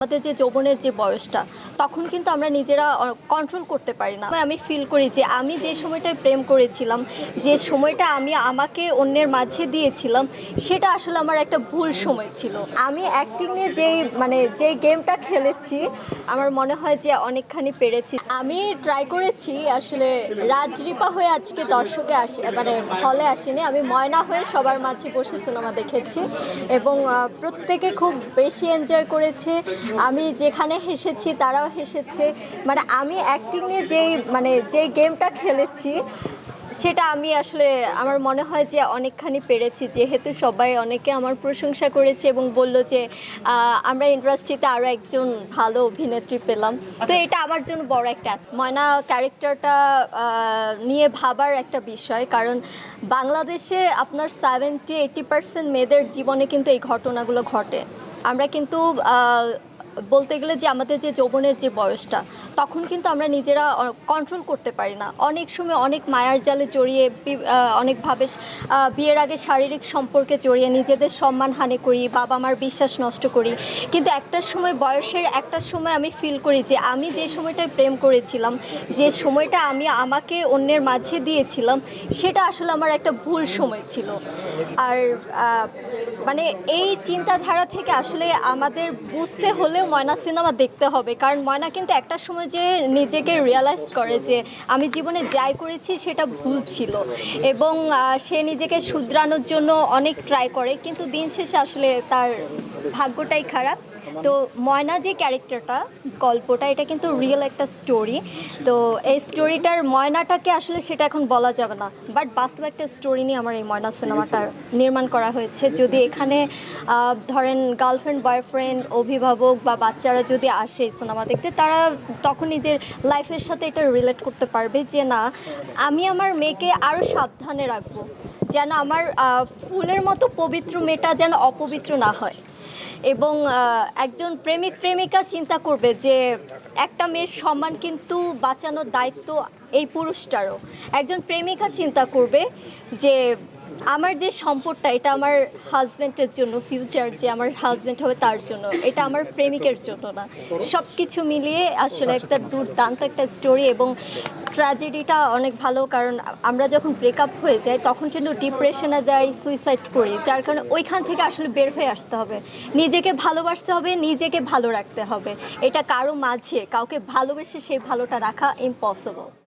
আমাদের যে যৌবনের যে বয়সটা তখন কিন্তু আমরা নিজেরা কন্ট্রোল করতে পারি না। আমি ফিল করি যে আমি যে সময়টায় প্রেম করেছিলাম, যে সময়টা আমি আমাকে অন্যের মাঝে দিয়েছিলাম, সেটা আসলে আমার একটা ভুল সময় ছিল। আমি অ্যাক্টিং নিয়ে যেই মানে যেই গেমটা খেলেছি, আমার মনে হয় যে অনেকখানি পেরেছি। আমি ট্রাই করেছি আসলে রাজরিপা হয়ে আজকে দর্শকে আসে মানে হলে আসেনি। আমি ময়না হয়ে সবার মাঝে বসে সিনেমা দেখেছি এবং প্রত্যেকে খুব বেশি এনজয় করেছে। আমি যেখানে হেসেছি তারাও হেসেছে। মানে আমি অ্যাক্টিং নিয়ে যেই মানে যেই গেমটা খেলেছি সেটা আমি আসলে আমার মনে হয় যে অনেকখানি পেরেছি। যেহেতু সবাই অনেকে আমার প্রশংসা করেছে এবং বলল যে আমরা ইন্ডাস্ট্রিতে আরও একজন ভালো অভিনেত্রী পেলাম। তো এটা আমার জন্য বড় একটা ময়না ক্যারেক্টারটা নিয়ে ভাবার একটা বিষয়। কারণ বাংলাদেশে আপনার সেভেন্টি এইটি পার্সেন্ট মেয়েদের জীবনে কিন্তু এই ঘটনাগুলো ঘটে। আমরা কিন্তু বলতে গেলে যে আমাদের যে যৌবনের যে বয়সটা তখন কিন্তু আমরা নিজেরা কন্ট্রোল করতে পারি না। অনেক সময় অনেক মায়ার জালে জড়িয়ে অনেকভাবে বিয়ের আগে শারীরিক সম্পর্কে জড়িয়ে নিজেদের সম্মান হানি করি বাবা মার বিশ্বাস নষ্ট করি। কিন্তু একটা সময় বয়সের একটা সময় আমি ফিল করি যে, আমি যে সময়টায় প্রেম করেছিলাম, যে সময়টা আমি আমাকে অন্যের মাঝে দিয়েছিলাম, সেটা আসলে আমার একটা ভুল সময় ছিল। আর মানে এই চিন্তাধারা থেকে আসলে আমাদের বুঝতে হলেও ময়না সিনেমা দেখতে হবে। কারণ ময়না কিন্তু একটা সময় যে নিজেকে রিয়ালাইজ করে যে আমি জীবনে যাই করেছি সেটা ভুল ছিল। এবং সে নিজেকে শুধরানোর জন্য অনেক ট্রাই করে, কিন্তু দিন শেষে আসলে তার ভাগ্যটাই খারাপ। তো ময়না যে ক্যারেক্টারটা গল্পটা, এটা কিন্তু রিয়েল একটা স্টোরি তো এই স্টোরিটার ময়নাটাকে আসলে সেটা এখন বলা যাবে না। বাট বাস্তব একটা স্টোরি নিয়ে আমার এই ময়না সিনেমাটা নির্মাণ করা হয়েছে। যদি এখানে ধরেন গার্লফ্রেন্ড বয়ফ্রেন্ড অভিভাবক বা বাচ্চারা যদি আসে সিনেমা দেখতে, তারা তখন নিজের লাইফের সাথে এটা রিলেট করতে পারবে যে না, আমি আমার মেয়েকে আরও সাবধানে রাখব, যেন আমার ফুলের মতো পবিত্র মেয়েটা যেন অপবিত্র না হয়। এবং একজন প্রেমিক, প্রেমিকা চিন্তা করবে যে একটা মেয়ের সম্মান কিন্তু বাঁচানোর দায়িত্ব এই পুরুষটারও। একজন প্রেমিকা চিন্তা করবে যে আমার যে সম্পদটা, এটা আমার হাজব্যান্ডের জন্য ফিউচার যে আমার হাজব্যান্ড হবে তার জন্য, এটা আমার প্রেমিকের জন্য না। সব কিছু মিলিয়ে আসলে একটা দুর্দান্ত একটা স্টোরি এবং ট্র্যাজেডিটা অনেক ভালো, কারণ আমরা যখন ব্রেকআপ হয়ে যাই, তখন কিন্তু ডিপ্রেশনে যাই সুইসাইড করি, যার কারণে ওইখান থেকে আসলে বের হয়ে আসতে হবে। নিজেকে ভালোবাসতে হবে, নিজেকে ভালো রাখতে হবে। এটা কারও মাঝে, কাউকে ভালোবেসে সেই ভালোটা রাখা ইম্পসিবল